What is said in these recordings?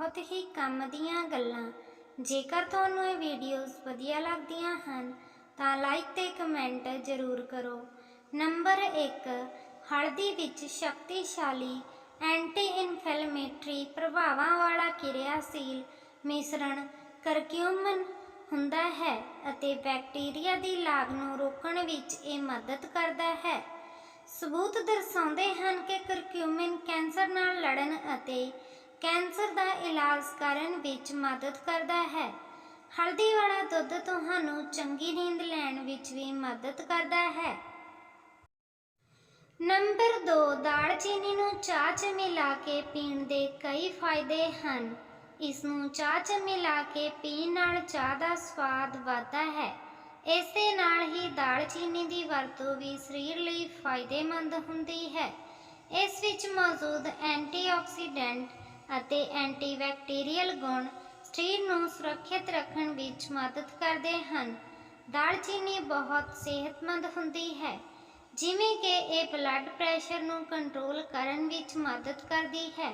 ਬਹੁਤ ਹੀ ਕੰਮ ਦੀਆਂ ਗੱਲਾਂ। ਜੇਕਰ ਤੁਹਾਨੂੰ ਇਹ ਵੀਡੀਓਜ਼ ਵਧੀਆ ਲੱਗਦੀਆਂ ਹਨ, ਤਾਂ ਲਾਈਕ ਤੇ ਕਮੈਂਟ ਜ਼ਰੂਰ ਕਰੋ। ਨੰਬਰ 1 ਹਲਦੀ ਵਿੱਚ ਸ਼ਕਤੀਸ਼ਾਲੀ ਐਂਟੀ ਇਨਫਲੇਮੇਟਰੀ ਪ੍ਰਭਾਵਾਂ ਵਾਲਾ ਕਿਰਿਆਸ਼ੀਲ ਮਿਸ਼ਰਣ ਕਰਕਿਊਮਨ ਹੁੰਦਾ ਹੈ ਅਤੇ ਬੈਕਟੀਰੀਆ ਦੀ ਲਾਗ ਨੂੰ ਰੋਕਣ ਵਿੱਚ ਇਹ ਮਦਦ ਕਰਦਾ ਹੈ। ਸਬੂਤ ਦਰਸਾਉਂਦੇ ਹਨ ਕਿ ਕਰਕਿਊਮਿਨ ਕੈਂਸਰ ਨਾਲ ਲੜਨ ਅਤੇ ਕੈਂਸਰ ਦਾ ਇਲਾਜ ਕਰਨ ਵਿੱਚ ਮਦਦ ਕਰਦਾ ਹੈ। ਹਲਦੀ ਵਾਲਾ ਦੁੱਧ ਤੁਹਾਨੂੰ ਚੰਗੀ ਨੀਂਦ ਲੈਣ ਵਿੱਚ ਵੀ ਮਦਦ ਕਰਦਾ ਹੈ। ਨੰਬਰ 2 ਦਾਲਚੀਨੀ ਨੂੰ ਚਾਹ 'ਚ ਮਿਲਾ ਕੇ ਪੀਣ ਦੇ ਕਈ ਫਾਇਦੇ ਹਨ। ਇਸ ਨੂੰ ਚਾਹ 'ਚ ਮਿਲਾ ਕੇ ਪੀਣ ਨਾਲ ਚਾਹ ਦਾ ਸਵਾਦ ਵੱਧਦਾ ਹੈ। ਇਸੇ ਨਾਲ ਹੀ ਦਾਲਚੀਨੀ ਦੀ ਵਰਤੋਂ ਵੀ ਸਰੀਰ ਲਈ ਫਾਇਦੇਮੰਦ ਹੁੰਦੀ ਹੈ। ਇਸ ਵਿੱਚ ਮੌਜੂਦ ਐਂਟੀਆਕਸੀਡੈਂਟ ਅਤੇ ਐਂਟੀਬੈਕਟੀਰੀਅਲ ਗੁਣ ਸਰੀਰ ਨੂੰ ਸੁਰੱਖਿਅਤ ਰੱਖਣ ਵਿੱਚ ਮਦਦ ਕਰਦੇ ਹਨ। ਦਾਲਚੀਨੀ ਬਹੁਤ ਸਿਹਤਮੰਦ ਹੁੰਦੀ ਹੈ, ਜਿਵੇਂ ਕਿ ਇਹ ਬਲੱਡ ਪ੍ਰੈਸ਼ਰ ਨੂੰ ਕੰਟਰੋਲ ਕਰਨ ਵਿੱਚ ਮਦਦ ਕਰਦੀ ਹੈ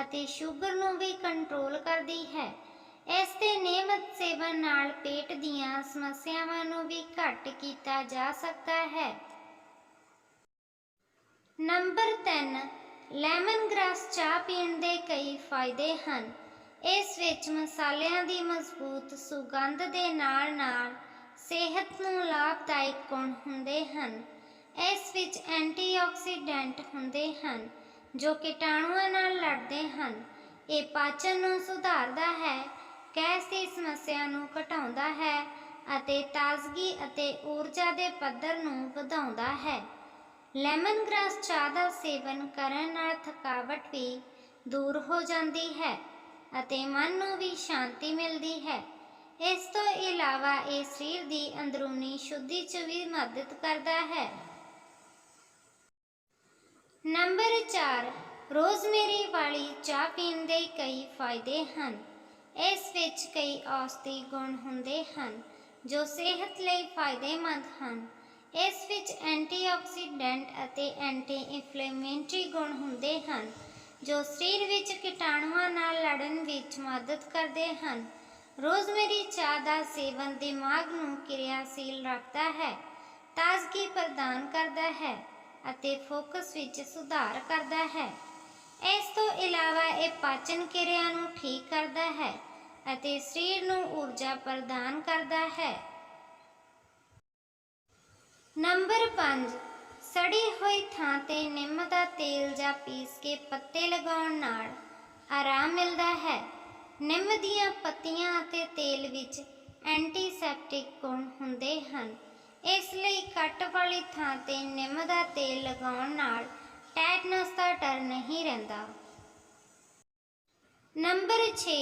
ਅਤੇ ਸ਼ੂਗਰ ਨੂੰ ਵੀ ਕੰਟਰੋਲ ਕਰਦੀ ਹੈ। ਇਸ ਦੇ ਨਿਯਮਤ ਸੇਵਨ ਨਾਲ ਪੇਟ ਦੀਆਂ ਸਮੱਸਿਆਵਾਂ ਨੂੰ ਵੀ ਘੱਟ ਕੀਤਾ ਜਾ ਸਕਦਾ ਹੈ। ਨੰਬਰ 3 ਲੈਮਨ ਗ੍ਰਾਸ ਚਾਹ ਪੀਣ ਦੇ ਕਈ ਫਾਇਦੇ ਹਨ। ਇਸ ਵਿੱਚ ਮਸਾਲਿਆਂ ਦੀ ਮਜ਼ਬੂਤ ਸੁਗੰਧ ਦੇ ਨਾਲ-ਨਾਲ ਸਿਹਤ ਨੂੰ ਲਾਭਦਾਇਕ ਗੁਣ ਹੁੰਦੇ ਹਨ। ਇਸ ਵਿੱਚ ਐਂਟੀਆਕਸੀਡੈਂਟ ਹੁੰਦੇ ਹਨ, ਜੋ ਕੀਟਾਣੂਆਂ ਨਾਲ ਲੜਦੇ ਹਨ। ਇਹ ਪਾਚਨ ਨੂੰ ਸੁਧਾਰਦਾ ਹੈ, ਗੈਸ ਦੀ ਸਮੱਸਿਆ ਨੂੰ ਘਟਾਉਂਦਾ ਹੈ ਅਤੇ ਤਾਜ਼ਗੀ ਅਤੇ ਊਰਜਾ ਦੇ ਪੱਧਰ ਨੂੰ ਵਧਾਉਂਦਾ ਹੈ। ਲੈਮਨ ਗ੍ਰਾਸ ਚਾਹ ਦਾ ਸੇਵਨ ਕਰਨ ਨਾਲ ਥਕਾਵਟ ਵੀ ਦੂਰ ਹੋ ਜਾਂਦੀ ਹੈ ਅਤੇ ਮਨ ਨੂੰ ਵੀ ਸ਼ਾਂਤੀ ਮਿਲਦੀ ਹੈ। ਇਸ ਤੋਂ ਇਲਾਵਾ ਇਹ ਸਰੀਰ ਦੀ ਅੰਦਰੂਨੀ ਸ਼ੁੱਧੀ 'ਚ ਵੀ ਮਦਦ ਕਰਦਾ ਹੈ। ਨੰਬਰ 4 ਰੋਜ਼ਮੇਰੀ ਵਾਲੀ ਚਾਹ ਪੀਣ ਦੇ ਕਈ ਫਾਇਦੇ ਹਨ। ਇਸ ਵਿੱਚ ਕਈ ਔਸ਼ਧੀ ਗੁਣ ਹੁੰਦੇ ਹਨ ਜੋ ਸਿਹਤ ਲਈ ਫਾਇਦੇਮੰਦ ਹਨ। ਇਸ ਵਿੱਚ ਐਂਟੀਆਕਸੀਡੈਂਟ ਅਤੇ ਐਂਟੀ ਇਨਫਲੇਮੇਟਰੀ ਗੁਣ ਹੁੰਦੇ ਹਨ, ਜੋ ਸਰੀਰ ਵਿੱਚ ਕੀਟਾਣੂਆਂ ਨਾਲ ਲੜਨ ਵਿੱਚ ਮਦਦ ਕਰਦੇ ਹਨ। ਰੋਜ਼ਮੇਰੀ ਚਾਹ ਦਾ ਸੇਵਨ ਦਿਮਾਗ ਨੂੰ ਕਿਰਿਆਸ਼ੀਲ ਰੱਖਦਾ ਹੈ, ਤਾਜ਼ਗੀ ਪ੍ਰਦਾਨ ਕਰਦਾ ਹੈ ਅਤੇ ਫੋਕਸ ਵਿੱਚ ਸੁਧਾਰ ਕਰਦਾ ਹੈ। ਇਸ ਤੋਂ ਇਲਾਵਾ ਇਹ ਪਾਚਨ ਕਿਰਿਆ ਨੂੰ ਠੀਕ ਕਰਦਾ ਹੈ ਅਤੇ ਸਰੀਰ ਨੂੰ ਊਰਜਾ ਪ੍ਰਦਾਨ ਕਰਦਾ ਹੈ। ਨੰਬਰ 5 ਸੜੀ ਹੋਈ ਥਾਂ ਤੇ ਨਿੰਮ ਦਾ ਤੇਲ ਜਾਂ ਪੀਸ ਕੇ ਪੱਤੇ ਲਗਾਉਣ ਨਾਲ ਆਰਾਮ ਮਿਲਦਾ ਹੈ। ਨਿੰਮ ਦੀਆਂ ਪੱਤੀਆਂ ਅਤੇ ਤੇਲ ਵਿੱਚ ਐਂਟੀਸੈਪਟਿਕ ਗੁਣ ਹੁੰਦੇ ਹਨ। ਇਸ ਲਈ ਕੱਟ ਵਾਲੀ ਥਾਂ ਤੇ ਨਿੰਮ ਦਾ ਤੇਲ ਲਗਾਉਣ ਨਾਲ ਟੈਟਨਸ ਦਾ ਡਰ ਨਹੀਂ ਰਹਿੰਦਾ। ਨੰਬਰ 6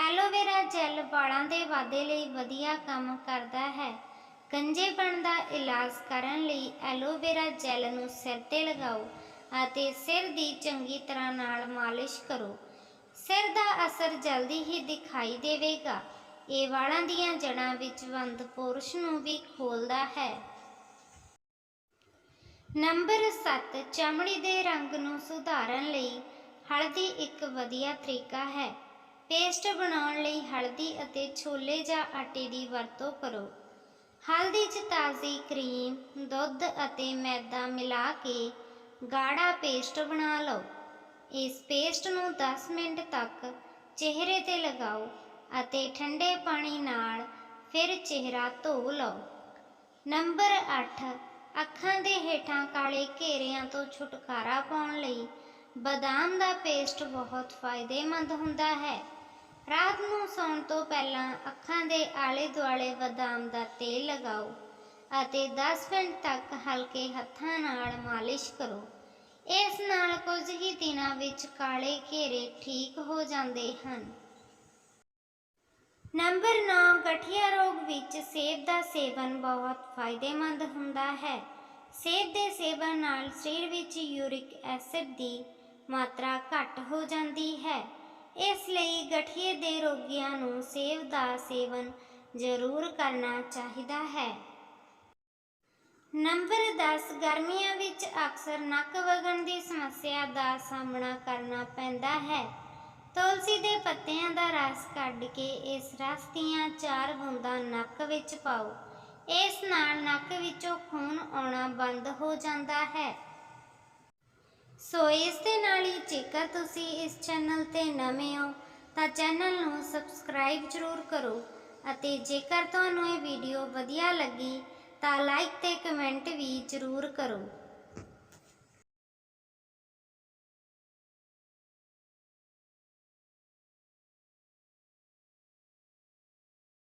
ਐਲੋਵੇਰਾ ਜੈਲ ਵਾਲਾਂ ਦੇ ਵਾਧੇ ਲਈ ਵਧੀਆ ਕੰਮ ਕਰਦਾ ਹੈ। ਗੰਜੇਪਣ ਦਾ ਇਲਾਜ ਕਰਨ ਲਈ ਐਲੋਵੇਰਾ ਜੈਲ ਨੂੰ ਸਿਰ ਤੇ ਲਗਾਓ ਅਤੇ ਸਿਰ ਦੀ ਚੰਗੀ ਤਰ੍ਹਾਂ ਨਾਲ ਮਾਲਿਸ਼ ਕਰੋ। ਸਿਰ ਦਾ ਅਸਰ ਜਲਦੀ ਹੀ ਦਿਖਾਈ ਦੇਵੇਗਾ। ਇਹ ਵਾਲਾਂ ਦੀਆਂ ਜੜਾਂ ਵਿੱਚ ਬੰਦ ਪੁਰਸ਼ ਨੂੰ ਵੀ ਖੋਲਦਾ ਹੈ। ਨੰਬਰ 7 ਚਮੜੀ ਦੇ ਰੰਗ ਨੂੰ ਸੁਧਾਰਨ ਲਈ ਹਲਦੀ ਇੱਕ ਵਧੀਆ ਤਰੀਕਾ ਹੈ। ਪੇਸਟ ਬਣਾਉਣ ਲਈ ਹਲਦੀ ਅਤੇ ਛੋਲੇ ਜਾਂ ਆਟੇ ਦੀ ਵਰਤੋਂ ਕਰੋ। ਹਲਦੀ 'ਚ ਤਾਜ਼ੀ ਕਰੀਮ, ਦੁੱਧ ਅਤੇ ਮੈਦਾ ਮਿਲਾ ਕੇ ਗਾੜਾ ਪੇਸਟ ਬਣਾ ਲਓ। ਇਸ ਪੇਸਟ ਨੂੰ 10 ਮਿੰਟ ਤੱਕ ਚਿਹਰੇ ਤੇ ਲਗਾਓ ਅਤੇ ਠੰਡੇ ਪਾਣੀ ਨਾਲ ਫਿਰ ਚਿਹਰਾ ਧੋ ਲਓ। ਨੰਬਰ 8 ਅੱਖਾਂ ਦੇ ਹੇਠਾਂ ਕਾਲੇ ਘੇਰਿਆਂ ਤੋਂ ਛੁਟਕਾਰਾ ਪਾਉਣ ਲਈ ਬਦਾਮ ਦਾ ਪੇਸਟ ਬਹੁਤ ਫਾਇਦੇਮੰਦ ਹੁੰਦਾ ਹੈ। ਰਾਤ ਨੂੰ ਸੌਣ ਤੋਂ ਪਹਿਲਾਂ ਅੱਖਾਂ ਦੇ ਆਲੇ ਦੁਆਲੇ ਬਦਾਮ ਦਾ ਤੇਲ ਲਗਾਓ ਅਤੇ 10 ਮਿੰਟ ਤੱਕ ਹਲਕੇ ਹੱਥਾਂ ਨਾਲ ਮਾਲਿਸ਼ ਕਰੋ। ਇਸ ਨਾਲ ਕੁਝ ਹੀ ਦਿਨਾਂ ਵਿੱਚ ਕਾਲੇ ਘੇਰੇ ਠੀਕ ਹੋ ਜਾਂਦੇ ਹਨ। ਨੰਬਰ 9 ਗਠੀਆ ਰੋਗ ਵਿੱਚ ਸੇਬ ਦਾ ਸੇਵਨ ਬਹੁਤ ਫਾਇਦੇਮੰਦ ਹੁੰਦਾ ਹੈ। ਸੇਬ ਦੇ ਸੇਵਨ ਨਾਲ ਸਰੀਰ ਵਿੱਚ ਯੂਰਿਕ ਐਸਿਡ ਦੀ ਮਾਤਰਾ ਘੱਟ ਹੋ ਜਾਂਦੀ ਹੈ। ਇਸ ਲਈ ਗਠੀਏ ਦੇ ਰੋਗੀਆਂ ਨੂੰ ਸੇਬ ਦਾ ਸੇਵਨ ਜ਼ਰੂਰ ਕਰਨਾ ਚਾਹੀਦਾ ਹੈ। ਨੰਬਰ 10 ਗਰਮੀਆਂ ਵਿੱਚ ਅਕਸਰ ਨੱਕ ਵਗਣ ਦੀ ਸਮੱਸਿਆ ਦਾ ਸਾਹਮਣਾ ਕਰਨਾ ਪੈਂਦਾ ਹੈ। ਤੁਲਸੀ ਦੇ ਪੱਤਿਆਂ ਦਾ ਰਸ ਕੱਢ ਕੇ ਇਸ ਰਸ ਦੀਆਂ ਚਾਰ ਬੂੰਦਾਂ ਨੱਕ ਵਿੱਚ ਪਾਓ। ਇਸ ਨਾਲ ਨੱਕ ਵਿੱਚੋਂ ਖੂਨ ਆਉਣਾ ਬੰਦ ਹੋ ਜਾਂਦਾ ਹੈ। ਸੋ ਇਸ ਦੇ ਨਾਲ ਹੀ ਜੇਕਰ ਤੁਸੀਂ ਇਸ ਚੈਨਲ ਤੇ ਨਵੇਂ ਹੋ, ਤਾਂ ਚੈਨਲ ਨੂੰ ਸਬਸਕ੍ਰਾਈਬ ਜ਼ਰੂਰ ਕਰੋ ਅਤੇ ਜੇਕਰ ਤੁਹਾਨੂੰ ਇਹ ਵੀਡੀਓ ਵਧੀਆ ਲੱਗੀ, ਤਾਂ ਲਾਈਕ ਤੇ ਕਮੈਂਟ ਵੀ ਜ਼ਰੂਰ ਕਰੋ।